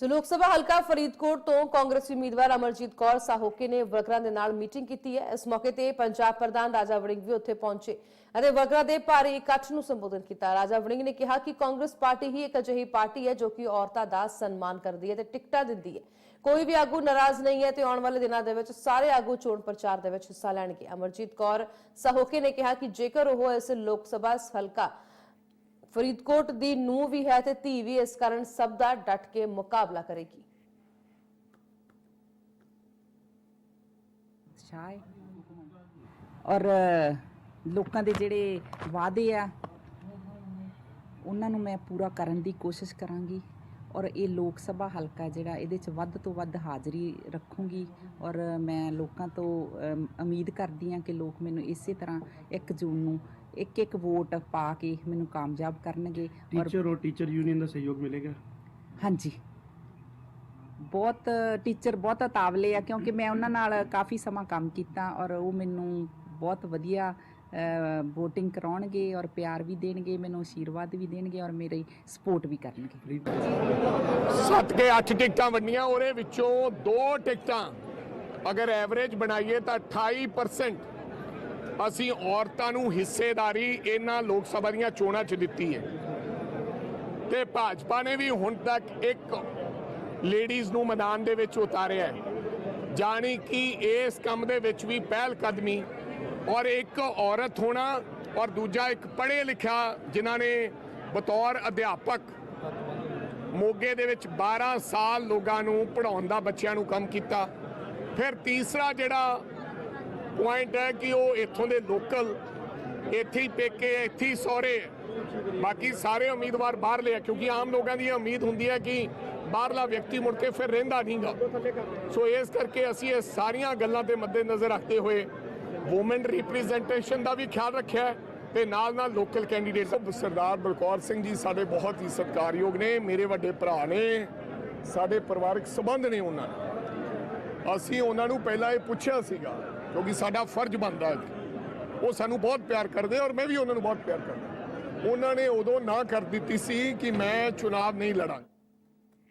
ਸੋ ਲੋਕ ਸਭਾ ਹਲਕਾ ਫਰੀਦਕੋਟ ਤੋਂ ਕਾਂਗਰਸੀ ਉਮੀਦਵਾਰ ਅਮਰਜੀਤ ਕੌਰ ਸਾਹੋਕੇ ਨੇ ਵਰਕਰਾਂ ਦੇ ਨਾਲ ਮੀਟਿੰਗ ਕੀਤੀ ਹੈ। ਇਸ ਮੌਕੇ ਤੇ ਪੰਜਾਬ ਪ੍ਰਧਾਨ ਰਾਜਾ ਵੜਿੰਗ ਵੀ ਉੱਥੇ ਪਹੁੰਚੇ ਅਤੇ ਵਰਕਰਾਂ ਦੇ ਭਾਰੀ ਇਕੱਠ ਨੂੰ ਸੰਬੋਧਨ ਕੀਤਾ। ਰਾਜਾ ਵੜਿੰਗ ਨੇ ਕਿਹਾ ਕਿ ਕਾਂਗਰਸ ਪਾਰਟੀ ਹੀ ਇੱਕ ਅਜਿਹੀ ਪਾਰਟੀ ਹੈ ਜੋ ਕਿ ਔਰਤਾਂ ਦਾ ਸਨਮਾਨ ਕਰਦੀ ਹੈ ਤੇ ਟਿਕਟਾਂ ਦਿੰਦੀ ਹੈ। ਕੋਈ ਵੀ ਆਗੂ ਨਾਰਾਜ਼ ਨਹੀਂ ਹੈ ਤੇ ਆਉਣ ਵਾਲੇ ਦਿਨਾਂ ਦੇ ਵਿੱਚ ਸਾਰੇ ਆਗੂ ਚੋਣ ਪ੍ਰਚਾਰ ਦੇ ਵਿੱਚ ਹਿੱਸਾ ਲੈਣਗੇ। ਅਮਰਜੀਤ ਕੌਰ ਸਾਹੋਕੇ ਨੇ ਕਿਹਾ ਕਿ ਜੇਕਰ ਉਹ ਇਸ ਲੋਕ ਸਭਾ ਹਲਕਾ ਫਰੀਦਕੋਟ ਦੀ ਨੂੰ ਵੀ ਹੈ ਤੇ ਧੀ ਵੀ ਇਸ ਕਾਰਨ ਸਭ ਦਾ ਡਟ ਕੇ ਮੁਕਾਬਲਾ ਕਰੇਗੀ। ਸ਼ਾਹ ਔਰ ਲੋਕਾਂ ਦੇ ਜਿਹੜੇ ਵਾਅਦੇ ਆ, ਉਹਨਾਂ ਨੂੰ ਮੈਂ ਪੂਰਾ ਕਰਨ ਦੀ ਕੋਸ਼ਿਸ਼ ਕਰਾਂਗੀ। ਔਰ ਇਹ ਲੋਕ ਸਭਾ ਹਲਕਾ ਜਿਹੜਾ ਇਹਦੇ ਚ ਵੱਧ ਤੋਂ ਵੱਧ ਹਾਜ਼ਰੀ ਰੱਖੂੰਗੀ ਔਰ ਮੈਂ ਲੋਕਾਂ ਤੋਂ ਉਮੀਦ ਕਰਦੀ ਹਾਂ ਕਿ ਲੋਕ ਮੈਨੂੰ ਇਸੇ ਤਰ੍ਹਾਂ 1 ਜੂਨ ਨੂੰ ਇੱਕ ਇੱਕ ਵੋਟ ਪਾ ਕੇ ਮੈਨੂੰ ਕਾਮਯਾਬ ਕਰਨਗੇ ਟੀਚਰ ਔਰ ਟੀਚਰ ਯੂਨੀਅਨ ਦਾ ਸਹਿਯੋਗ ਮਿਲੇਗਾ? ਹਾਂਜੀ। ਬਹੁਤ ਟੀਚਰ ਬਹੁਤ ਤਾਵਲੇ ਆ ਕਿਉਂਕਿ ਮੈਂ ਉਹਨਾਂ ਨਾਲ ਕਾਫੀ ਸਮਾਂ ਕੰਮ ਕੀਤਾ ਔਰ ਉਹ ਮੈਨੂੰ ਬਹੁਤ ਵਧੀਆ ਵੋਟਿੰਗ ਕਰਾਉਣਗੇ ਔਰ ਪਿਆਰ ਵੀ ਦੇਣਗੇ, ਮੈਨੂੰ ਆਸ਼ੀਰਵਾਦ ਵੀ ਦੇਣਗੇ ਔਰ ਮੇਰੀ ਸਪੋਰਟ ਵੀ ਕਰਨਗੇ। ਸੱਤ ਕੇ 8 ਟਿਕਟਾਂ ਵੰਡੀਆਂ, ਉਹਦੇ ਵਿੱਚੋਂ ਦੋ ਟਿਕਟਾਂ ਅਗਰ ਐਵਰੇਜ ਬਣਾਈਏ ਤਾਂ 28% ਅਸੀਂ ਔਰਤਾਂ ਨੂੰ ਹਿੱਸੇਦਾਰੀ ਇਹਨਾਂ ਲੋਕ ਸਭਾ ਦੀਆਂ ਚੋਣਾਂ 'ਚ ਦਿੱਤੀ ਹੈ। ਤੇ ਭਾਜਪਾ ਨੇ ਵੀ ਹੁਣ ਤੱਕ ਇੱਕ ਲੇਡੀਜ਼ ਨੂੰ ਮੈਦਾਨ ਦੇ ਵਿੱਚ ਉਤਾਰਿਆ ਹੈ। ਜਾਣੀ ਕਿ ਇਸ ਕੰਮ ਦੇ ਵਿੱਚ ਵੀ ਪਹਿਲ ਕਦਮੀ ਔਰ ਇੱਕ ਔਰਤ ਹੋਣਾ ਔਰ ਦੂਜਾ ਇੱਕ ਪੜ੍ਹੇ ਲਿਖਿਆ ਜਿਨ੍ਹਾਂ ਨੇ ਬਤੌਰ ਅਧਿਆਪਕ ਮੋਗੇ ਦੇ ਵਿੱਚ 12 ਸਾਲ ਲੋਕਾਂ ਨੂੰ ਪੜਾਉਣ ਦਾ ਬੱਚਿਆਂ ਨੂੰ ਕੰਮ ਕੀਤਾ। ਫਿਰ ਤੀਸਰਾ ਜਿਹੜਾ ਪੁਆਇੰਟ ਹੈ ਕਿ ਉਹ ਇੱਥੋਂ ਦੇ ਲੋਕਲ ਇੱਥੇ ਹੀ ਪੇਕੇ, ਇੱਥੇ ਹੀ ਸਹੁਰੇ, ਬਾਕੀ ਸਾਰੇ ਉਮੀਦਵਾਰ ਬਾਹਰਲੇ ਆ, ਕਿਉਂਕਿ ਆਮ ਲੋਕਾਂ ਦੀ ਉਮੀਦ ਹੁੰਦੀ ਹੈ ਕਿ ਬਾਹਰਲਾ ਵਿਅਕਤੀ ਮੁੜ ਕੇ ਫਿਰ ਰਹਿੰਦਾ ਨਹੀਂਗਾ ਸੋ ਇਸ ਕਰਕੇ ਅਸੀਂ ਇਹ ਸਾਰੀਆਂ ਗੱਲਾਂ ਦੇ ਮੱਦੇਨਜ਼ਰ ਰੱਖਦੇ ਹੋਏ ਔਮਨ ਰਿਪਰੈਜ਼ੈਂਟੇਸ਼ਨ ਦਾ ਵੀ ਖਿਆਲ ਰੱਖਿਆ ਹੈ ਤੇ ਨਾਲ ਨਾਲ ਲੋਕਲ ਕੈਂਡੀਡੇਟ ਸਰਦਾਰ ਬਲਕੌਰ ਸਿੰਘ ਜੀ ਸਾਡੇ ਬਹੁਤ ਹੀ ਸਤਿਕਾਰਯੋਗ ਨੇ, ਮੇਰੇ ਵੱਡੇ ਭਰਾ ਨੇ, ਸਾਡੇ ਪਰਿਵਾਰਕ ਸੰਬੰਧ ਨੇ ਉਹਨਾਂ ਨਾਲ ਅਸੀਂ ਉਹਨਾਂ ਨੂੰ ਪਹਿਲਾਂ ਇਹ ਪੁੱਛਿਆ ਸੀਗਾ, ਕਿਉਂਕਿ ਸਾਡਾ ਫਰਜ਼ ਬਣਦਾ ਹੈ। ਉਹ ਸਾਨੂੰ ਬਹੁਤ ਪਿਆਰ ਕਰਦੇ ਔਰ ਮੈਂ ਵੀ ਉਹਨਾਂ ਨੂੰ ਬਹੁਤ ਪਿਆਰ ਕਰਦਾ। ਉਹਨਾਂ ਨੇ ਉਦੋਂ ਨਾ ਕਰ ਦਿੱਤੀ ਸੀ ਕਿ ਮੈਂ ਚੁਣਾਵ ਨਹੀਂ ਲੜਾਂਗਾ।